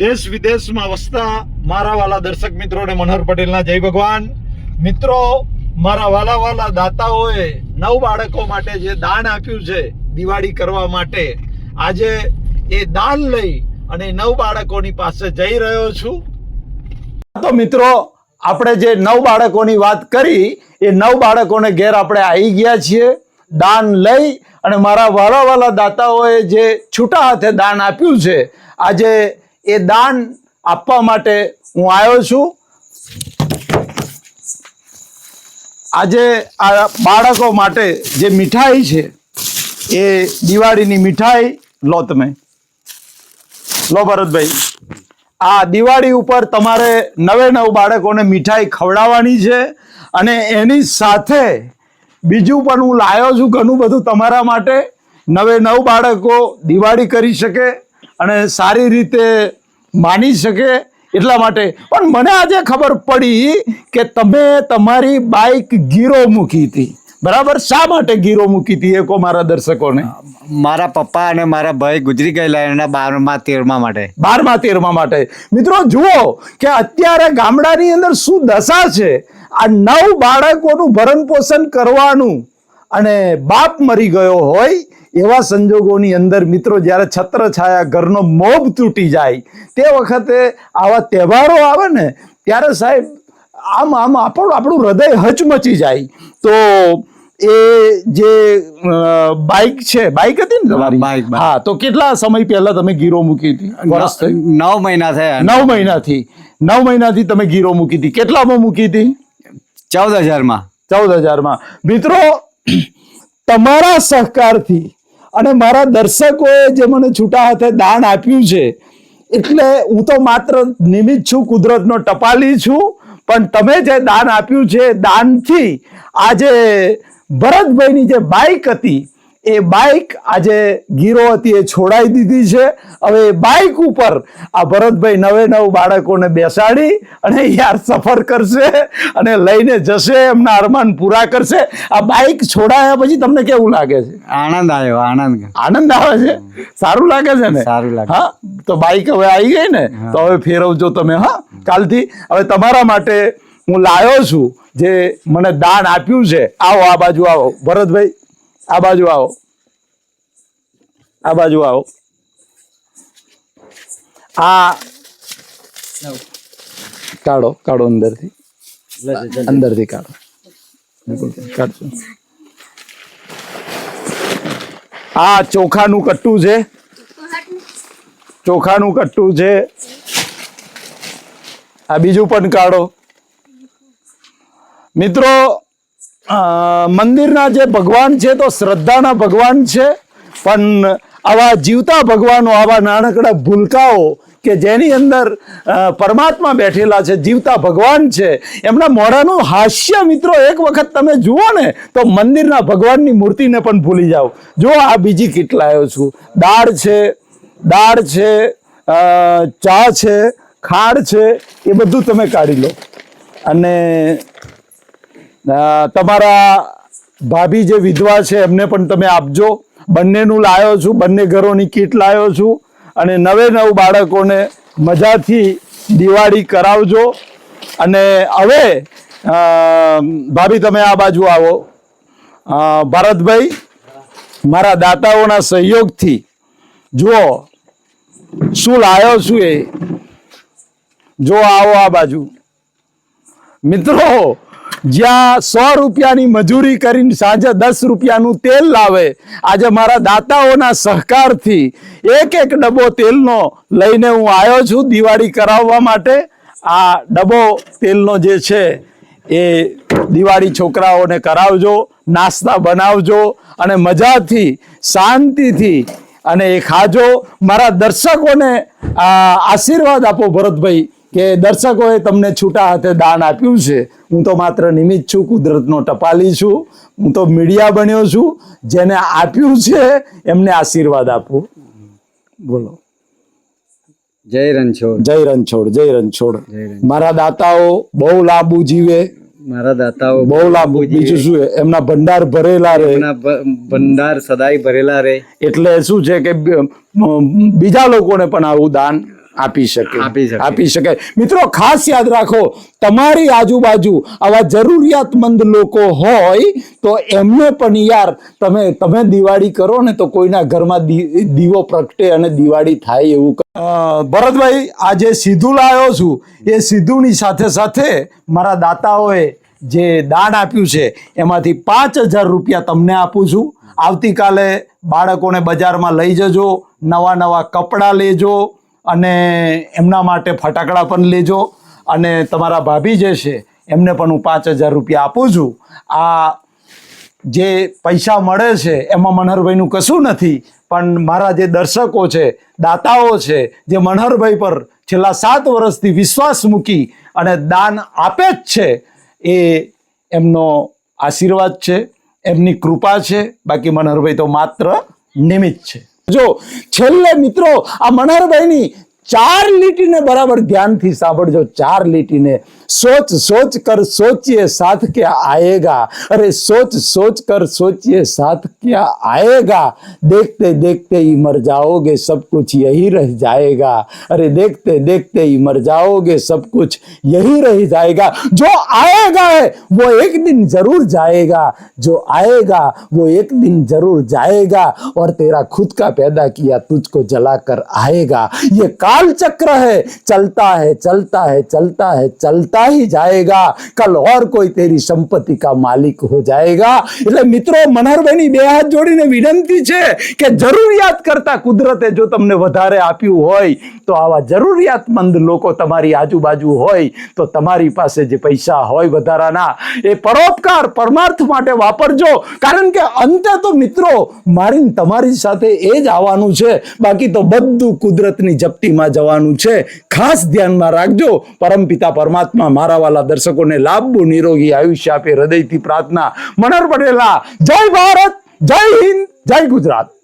દેશ વિદેશમાં વસતા મારા વાલા દર્શક મિત્રોને મનોહર પટેલના જય ભગવાન. મિત્રો, મારા વાલા વાલા દાતાઓએ નવ બાળકો માટે જે દાન આપ્યું છે દિવાળી કરવા માટે, આજે એ દાન લઈ અને નવ બાળકોની પાસે જઈ રહ્યો છું. તો મિત્રો, આપણે જે નવ બાળકોની વાત કરી, એ નવ બાળકોને ઘેર આપણે આવી ગયા છીએ. દાન લઈ અને મારા વાલા વાલા દાતાઓએ જે છૂટા હાથે દાન આપ્યું છે, આજે એ દાન આપવા માટે હું આવ્યો છું. આજે આ બાળકો માટે જે મીઠાઈ છે, એ દિવાળીની મીઠાઈ લો તમે. લો ભરતભાઈ. આ દિવાળી ઉપર તમારે નવે નવ બાળકોને મીઠાઈ ખવડાવવાની છે અને એની સાથે બીજું પણ હું લાવ્યો છું ઘણું બધું તમારા માટે. નવે નવ બાળકો દિવાળી કરી શકે. અને સારી રીતે માની શકે એટલા માટે. પણ મને આજે ખબર પડી કે તમે તમારી બાઇક ગીરો મૂકી હતી. બરાબર? શા માટે ગીરો મૂકી હતી એ કહો મારા દર્શકોને? મારા પપ્પા અને મારા ભાઈ ગુજરી ગયેલા એના બારમા તેરમા માટે. બારમા તેરમા માટે. મિત્રો જુઓ કે અત્યારે ગામડાની અંદર શું દશા છે. આ નવ બાળકોનું ભરણ પોષણ કરવાનું અને બાપ મરી ગયો હોય એવા સંજોગોની અંદર મિત્રો જ્યારે છત્ર છાયા ઘરનો મોભ તૂટી જાય તે વખતે આવા તહેવારો આવે ને ત્યારે સાહેબ આમ આમ આપણું આપણું હૃદય હચમચી જાય. તો એ જે બાઇક છે બાઇક હતી ને તમારી? બાઈક. હા તો કેટલા સમય પહેલા તમે ગીરો મૂકી હતી? નવ મહિના થયા. નવ મહિનાથી. નવ મહિનાથી તમે ગીરો મૂકી હતી. કેટલામાં મૂકી હતી? ચૌદ હજારમાં. ચૌદ હજારમાં. મિત્રો તમારા સહકારથી અને મારા દર્શકોએ જે મને છૂટા હાથે દાન આપ્યું છે, એટલે હું તો માત્ર નિમિત્ત છું, કુદરતનો ટપાલી છું, પણ તમે જે દાન આપ્યું છે દાનથી આજે ભરતભાઈની જે બાઇક હતી એ બાઇક આજે ગીરો હતી એ છોડાઈ દીધી છે. હવે એ બાઇક ઉપર આ ભરતભાઈ નવે નવ બાળકોને બેસાડી અને યાર સફર કરશે અને લઈને જશે એમના અરમાન પૂરા કરશે. આ બાઇક છોડાયા પછી તમને કેવું લાગે છે? આનંદ આવ્યો આનંદ. આનંદ આવે છે? સારું લાગે છે ને? સારું લાગે. હા તો બાઇક હવે આવી ગઈ ને તો હવે ફેરવજો તમે હા કાલથી. હવે તમારા માટે હું લાવ્યો છું જે મને દાન આપ્યું છે. આવો આ બાજુ આવો. ભરતભાઈ આ બાજુ આવો. આ બાજુ આવો. આ કાઢો કાઢો અંદરથી. અંદરથી કાઢો. કાઢજો આ ચોખાનું કટ્ટું છે. ચોખાનું કટ્ટું છે. આ બીજું પણ કાઢો. મિત્રો મંદિરના જે ભગવાન છે તો શ્રદ્ધાના ભગવાન છે, પણ આવા જીવતા ભગવાનો, આવા નાનકડા ભૂલકાઓ કે જેની અંદર પરમાત્મા બેઠેલા છે, જીવતા ભગવાન છે, એમના મોઢાનું હાસ્ય મિત્રો એક વખત તમે જુઓ ને, તો મંદિરના ભગવાનની મૂર્તિને પણ ભૂલી જાઓ. જો આ બીજી કેટલાયો છું. દાળ છે દાળ છે ચા છે, ખાડ છે, એ બધું તમે કાઢી લો. અને તમારા ભાભી જે વિધવા છે, એમને પણ તમે આપજો. બંનેનું લાવ્યો છું, બંને ઘરોની કીટ લાવ્યો છું અને નવે નવ બાળકોને મજાથી દિવાળી કરાવજો. અને હવે ભાભી તમે આ બાજુ આવો. ભારતભાઈ, મારા દાતાઓના સહયોગથી, જુઓ, શું લાવ્યો છું એ. જો આવો આ બાજુ. મિત્રો જ્યાં સો રૂપિયાની મજૂરી કરીને સાંજે દસ રૂપિયાનું તેલ લાવે. આજે મારા દાતાઓના સહકારથી એક એક ડબ્બો તેલનો લઈને હું આવ્યો છું દિવાળી કરાવવા માટે. આ ડબ્બો તેલનો જે છે એ દિવાળી છોકરાઓને કરાવજો, નાસ્તા બનાવજો અને મજાથી, શાંતિથી અને એ ખાજો. મારા દર્શકોને આશીર્વાદ આપો ભરતભાઈ. કે દર્શકોએ તમને છૂટા હાથે દાન આપ્યું છે હું તો માત્ર નિમિત્ત છું કુદરતનો ટપાલી છું હું તો મીડિયા બન્યો છું જેને આપ્યું છે એમને આશીર્વાદ આપો. બોલો. જય રણછોડ. જય રણછોડ જય રણછોડ. મારા દાતાઓ બહુ લાંબુ જીવે. મારા દાતાઓ બહુ લાંબુ. બીજું શું એમના ભંડાર ભરેલા રહે ભંડાર સદાય ભરેલા રહે એટલે શું છે કે બીજા લોકોને પણ આવું દાન આપી શકે. આપી શકે. આપી શકે. મિત્રો ખાસ યાદ રાખો તમારી આજુબાજુ આવા જરૂરિયાતમંદ લોકો હોય તો એમને પણ યાર તમે તમે દિવાળી કરો ને તો કોઈના ઘરમાં દી- દીવો પ્રગટે અને દિવાળી થાય એવું ભરતભાઈ આજે સીધું લાવ્યો છું. એ સીધુંની સાથે સાથે મારા દાતાઓએ જે દાન આપ્યું છે એમાંથી પાંચ હજાર રૂપિયા તમને આપું છું. આવતીકાલે બાળકોને બજારમાં લઈ જજો નવા નવા કપડાં લેજો અને એમના માટે ફટાકડા પણ લેજો. અને તમારા ભાભી જે છે, એમને પણ હું પાંચ હજાર રૂપિયા આપું છું. આ જે પૈસા મળે છે, એમાં મનહરભાઈનું કશું નથી, પણ મારા જે દર્શકો છે, દાતાઓ છે, જે મનહરભાઈ પર છેલ્લા સાત વર્ષથી વિશ્વાસ મૂકી અને દાન આપે જ છે, એ એમનો આશીર્વાદ છે, એમની કૃપા છે. બાકી મનહરભાઈ તો માત્ર નિમિત્ત છે. જો છેલ્લે મિત્રો આ મનહરભાઈની ચાર લીટીને બરાબર ધ્યાનથી चार लीटी ने। सोच सोच कर सोचिए साथ क्या आएगा। अरे सोच सोच कर सोचिए साथ क्या आएगा। देखते देखते ही मर जाओगे, सब कुछ यही रह जाएगा। अरे देखते देखते ही मर जाओगे, सब कुछ यही रह जाएगा। जो आएगा है, वो एक दिन ज़रूर जाएगा। जो आएगा, वो एक दिन ज़रूर जाएगा। और तेरा खुद का पैदा किया, तुझको जलाकर आएगा। ये काम काल चक्र है चलता है चलता है चलता है चलता ही जाएगा कल और कोई तेरी संपत्ति का मालिक हो जाएगा એટલે મિત્રો મનહરભાઈની બે હાથ જોડીને વિનંતી છે કે જરૂરિયાત કરતા કુદરતે જો તમને વધારે આપ્યું હોય તો આવા જરૂરિયાતમંદ લોકો તમારી આજુબાજુ હોય તો તમારી પાસે જે પૈસા હોય વધારાના એ પરોપકાર પરમાર્થ માટે વાપરજો કારણ કે અંતે તો મિત્રો મારી ને તમારી સાથે એ જ આવવાનું છે બાકી તો બધું કુદરતની જપ્તીમાં જવાનું છે. ખાસ ધ્યાનમાં રાખજો. પરમપિતા પરમાત્મા મારા વાલા દર્શકોને લાંબુ નિરોગી આયુષ્ય આપે હૃદયથી પ્રાર્થના. મનર પટેલા જય ભારત, જય હિન્દ, જય ગુજરાત.